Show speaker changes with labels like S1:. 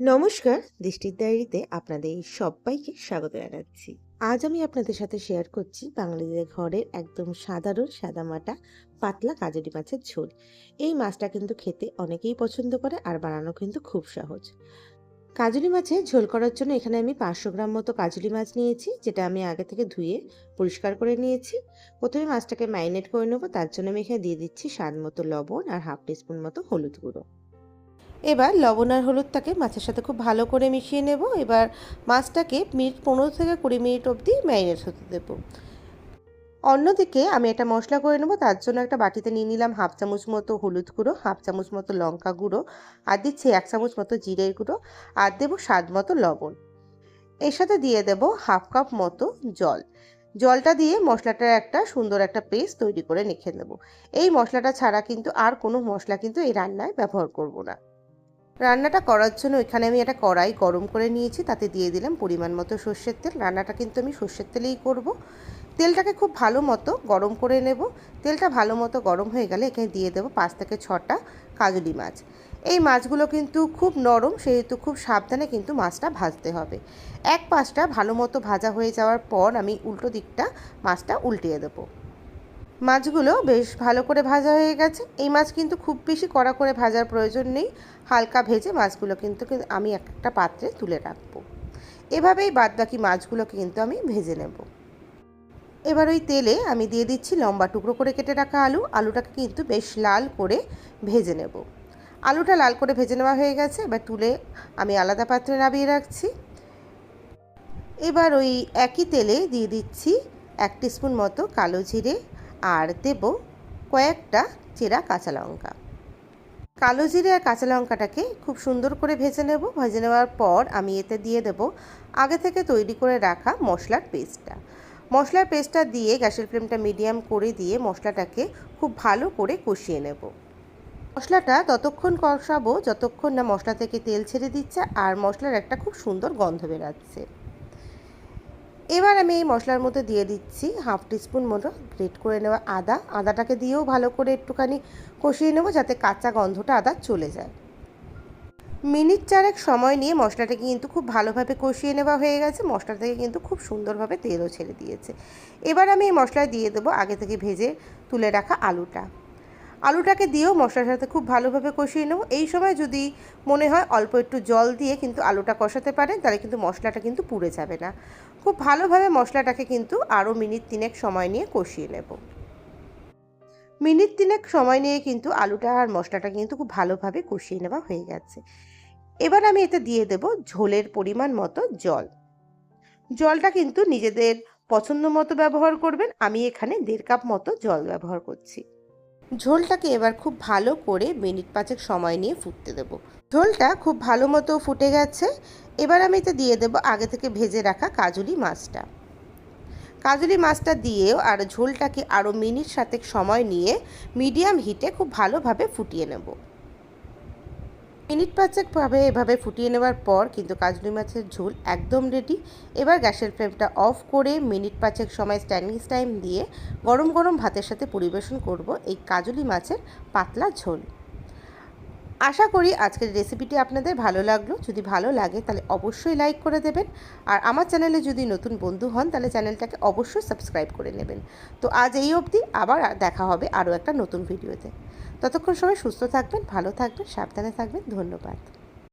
S1: নমস্কার, দৃষ্টির ডায়েরিতে আপনাদের সবাইকে স্বাগত জানাচ্ছি। আজ আমি আপনাদের সাথে শেয়ার করছি বাঙালিদের ঘরের একদম সাধারণ সাদামাটা পাতলা কাজলি মাছের ঝোল। এই মাছটা কিন্তু খেতে অনেকেই পছন্দ করে আর বানানো কিন্তু খুব সহজ। কাজলি মাছের ঝোল করার জন্য এখানে আমি পাঁচশো গ্রাম মতো কাজলি মাছ নিয়েছি, যেটা আমি আগে থেকে ধুয়ে পরিষ্কার করে নিয়েছি। প্রথমে মাছটাকে ম্যারিনেট করে নেব, তার জন্য আমি এখানে দিয়ে দিচ্ছি স্বাদ মতো লবণ আর হাফ টিস্পুন মতো হলুদ গুঁড়ো। এবার লবণ আর হলুদটাকে মাছের সাথে খুব ভালো করে মিশিয়ে নেব। এবার মাছটাকে মিনিট পনেরো থেকে কুড়ি মিনিট অবধি ম্যারিনেট হতে দেবো। অন্যদিকে আমি একটা মশলা করে নেব, তার জন্য একটা বাটিতে নিয়ে নিলাম হাফ চামচ মতো হলুদ গুঁড়ো, হাফ চামচ মতো লঙ্কা গুঁড়ো, আর দিচ্ছি এক চামচ মতো জিরের গুঁড়ো, আর দেবো স্বাদ মতো লবণ। এর সাথে দিয়ে দেবো হাফ কাপ মতো জল। জলটা দিয়ে মশলাটার একটা সুন্দর একটা পেস্ট তৈরি করে রেখে দেবো এই মশলাটা ছাড়া কিন্তু আর কোনো মশলা কিন্তু এই রান্নায় ব্যবহার করব না। রান্নাটা করার জন্য এখানে আমি একটা কড়াই গরম করে নিয়েছি, তাতে দিয়ে দিলাম পরিমাণ মতো সর্ষের তেল। রান্নাটা কিন্তু আমি সর্ষের তেলেই করব। তেলটাকে খুব ভালো মতো গরম করে নেব। তেলটা ভালো মতো গরম হয়ে গেলে এখানে দিয়ে দেবো পাঁচ থেকে ছটা কাজুলি মাছ। এই মাছগুলো কিন্তু খুব নরম, সেহেতু খুব সাবধানে কিন্তু মাছটা ভাজতে হবে। এক পাশটা ভালো মতো ভাজা হয়ে যাওয়ার পর আমি উল্টো দিকটা মাছটা উল্টিয়ে দেবো। মাছগুলো বেশ ভালো করে ভাজা হয়ে গেছে। এই মাছ কিন্তু খুব বেশি কড়া করে ভাজার প্রয়োজন নেই। হালকা ভেজে মাছগুলো কিন্তু আমি একটা পাত্রে তুলে রাখব। এভাবেই বাদবাকি মাছগুলোকে কিন্তু আমি ভেজে নেব। এবার ওই তেলে আমি দিয়ে দিচ্ছি লম্বা টুকরো করে কেটে রাখা আলু। আলুটাকে কিন্তু বেশ লাল করে ভেজে নেব। আলুটা লাল করে ভেজে নেওয়া হয়ে গেছে। এবার তুলে আমি আলাদা পাত্রে নামিয়ে রাখছি। এবার ওই একই তেলে দিয়ে দিচ্ছি এক স্পুন মতো কালো জিরে আর দেব কয়েকটা চেরা কাঁচা লঙ্কা। কালো জিরে আর কাঁচা লঙ্কাটাকে খুব সুন্দর করে ভেজে নেব। ভেজে নেওয়ার পর আমি এতে দিয়ে দেব আগে থেকে তৈরি করে রাখা মশলার পেস্টটা। মশলার পেস্টটা দিয়ে গ্যাসের ফ্লেমটা মিডিয়াম করে দিয়ে মশলাটাকে খুব ভালো করে কষিয়ে নেব। মশলাটা ততক্ষণ কষাবো, যতক্ষণ না মশলা থেকে তেল ছেড়ে দিচ্ছে আর মশলার একটা খুব সুন্দর গন্ধ বেরাচ্ছে। এবার আমি এই মশলার মধ্যে দিয়ে দিচ্ছি হাফ টিস্পুন মতো গ্রেট করে নেওয়া আদা। আদাটাকে দিয়েও ভালো করে একটুখানি কষিয়ে নেব যাতে কাঁচা গন্ধটা আদা চলে যায়। মিনিট চারেক সময় নিয়ে মশলাটাকে কিন্তু খুব ভালোভাবে কষিয়ে নেওয়া হয়ে গেছে। মশলা থেকে কিন্তু খুব সুন্দরভাবে তেলও ছেড়ে দিয়েছে। এবার আমি এই মশলা দিয়ে দেবো আগে থেকে ভেজে তুলে রাখা আলুটা। আলুটাকে দিয়েও মশলার সাথে খুব ভালোভাবে কষিয়ে নেব। এই সময় যদি মনে হয় অল্প একটু জল দিয়ে কিন্তু আলুটা কষাতে পারেন, তাহলে কিন্তু মশলাটা কিন্তু পুড়ে যাবে না। খুব ভালোভাবে মশলাটাকে কিন্তু আরও মিনিট তিনেক সময় নিয়ে কষিয়ে নেব। মিনিট তিনেক সময় নিয়ে কিন্তু আলুটা আর মশলাটা কিন্তু খুব ভালোভাবে কষিয়ে নেওয়া হয়ে গেছে। এবার আমি এতে দিয়ে দেব ঝোলের পরিমাণ মতো জল। জলটা কিন্তু নিজেদের পছন্দ মতো ব্যবহার করবেন। আমি এখানে দেড় কাপ মতো জল ব্যবহার করছি। ঝোলটাকে এবার খুব ভালো করে মিনিট পাঁচেক সময় নিয়ে ফুটতে দেবো। ঝোলটা খুব ভালো মতো ফুটে গেছে। এবার আমি এতে দিয়ে দেবো আগে থেকে ভেজে রাখা কাজুলি মাছটা। কাজুলি মাছটা দিয়েও আর ঝোলটাকে আরও মিনিট সাতেক সময় নিয়ে মিডিয়াম হিটে খুব ভালোভাবে ফুটিয়ে নেব। মিনিট পাঁচেকভাবে এভাবে ফুটিয়ে নেওয়ার পর কিন্তু কাজলি মাছের ঝোল একদম রেডি এবার গ্যাসের ফ্লেমটা অফ করে মিনিট পাঁচেক সময় স্ট্যান্ডিং টাইম দিয়ে গরম গরম ভাতের সাথে পরিবেশন করব এই কাজলি মাছের পাতলা ঝোল। আশা করি আজকের রেসিপিটি আপনাদের ভালো লাগল। যদি ভালো লাগে তাহলে অবশ্যই লাইক করে দেবেন। আর আমার চ্যানেলে যদি নতুন বন্ধু হন তাহলে চ্যানেলটাকে অবশ্যই সাবস্ক্রাইব করে নেবেন। তো আজ এই অবধি, আবার দেখা হবে আরও একটা নতুন ভিডিওতে ততক্ষণ সময় সুস্থ থাকবেন, ভালো থাকবেন, সাবধানে থাকবেন, ধন্যবাদ।